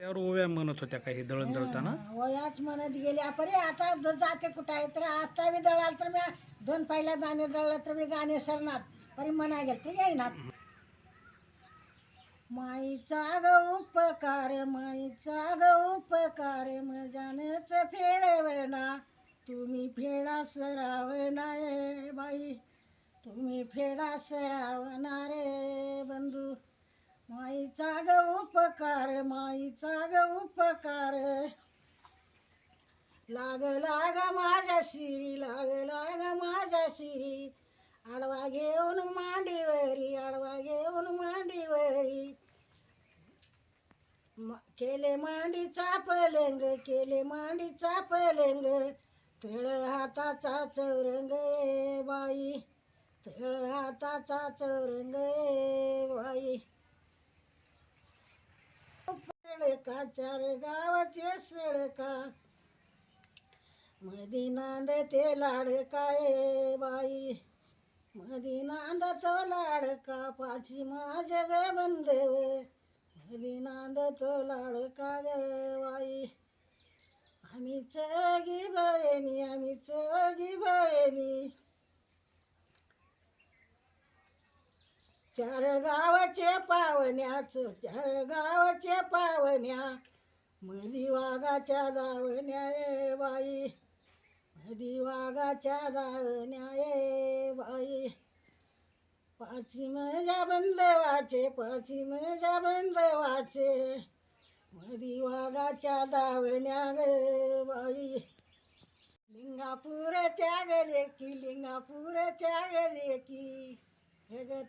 त्यावर ओव्या म्हणत होत्या काही दळण दळताना वयाच म्हणत गेली आपण आता ज- जाते कुठं आहे? तर आता मी दळाल तर मी दोन पहिल्या दाणे दळलं तर मी गाणे सरणार. परी म्हणा गेल ते येईनात माईचा ग उपकार माईचा ग उपकार मजानेच फेडवना. तुम्ही फेडा सरावना रे बाई. तुम्ही फेडा सरावना माईचा ग उपकार माईचा ग उपकार. लाग लाग माझ्या शिरी लाग लाग माझ्या शिरी. आडवा घेऊन मांडीवरी आडवा घेऊन मांडीवरी. मा केले मांडीचा पलंग केले मांडीचा पलंग. तळ हाताचा चौरंग ए बाई तळ हाताचा चौरंग ए बाई. सडका चार गावाचे सळका मधी नांद ते लाडका ए बाई. मधी नांद तो लाडका पाची माझे गे बंधव मधी नांद तो लाडका गे बाई. आम्ही चगी बहिणी आम्ही चगी बहिणी. चार गावाचे पावण्याच चार गावाचे पावण्या मधी वाघाच्या दावण्या ए बाई मधी वाघाच्या दावण्या ए बाई. पाची मजा बंदवाचे पाची मजा बंदवाचे मधी वाघाच्या दावण्या ग बाई. लिंगापूरच्या गरे की लिंगापूरच्या गरे की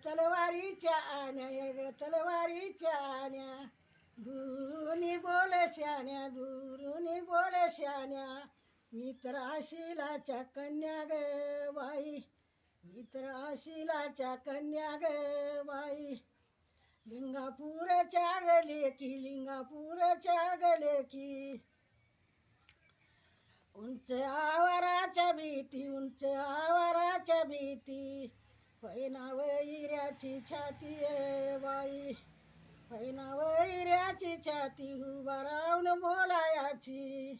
तलवारीच्या आण्या ग तलवारीच्या आण्या. दुरुनी बोल शान्या दुरुनी बोल श्याण्या. मित्र आशिलाच्या कन्या ग बाई. मित्र आशिलाच्या कन्या ग बाई. लिंगापूरच्या गले की लिंगापूरच्या गले की उंच पैना वैऱ्याची छाती ए बाई. पैना वैऱ्याची छाती उभारावून बोलायाची.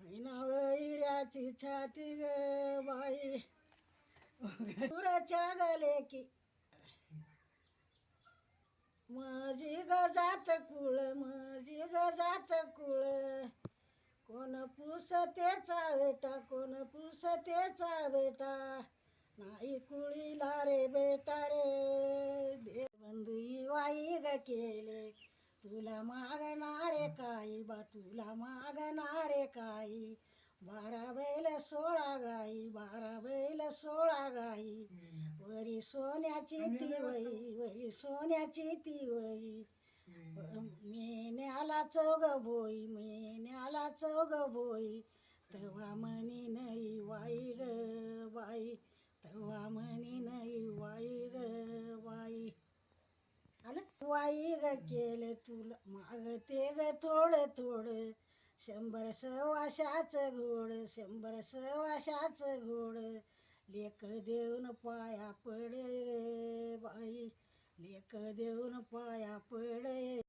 पैना वैऱ्याची छाती ग बाई. पुराच्या गले की माझी गजात कुळ माझी गजात कुळ. कोण पुसतेचा बेटा कोण पुसतेचा बेटा. नाही कुळीला रे बेटा रे देव बंधू वाई ग केले. तुला मागणारे काही बा तुला मागणारे काही. बारा बैल सोळा गाई बारा बैल सोळा गाई. वरी सोन्याची ती वही वरी सोन्याची ती वही. मेन्याला चौग बोई मेन्याला चौग बोई. तेव्हा म्हणी नाही वाई ग बाई. तेव्हा म्हणी नाही वाई ग वाई. आलं? वाई ग केलं तुला मागते ग थोडं थोडं. शंभर सवाशाच घोड शंभर सवाशाचं घोड. लेख देऊन पाया पडे बाई लेख देऊन पाया पडे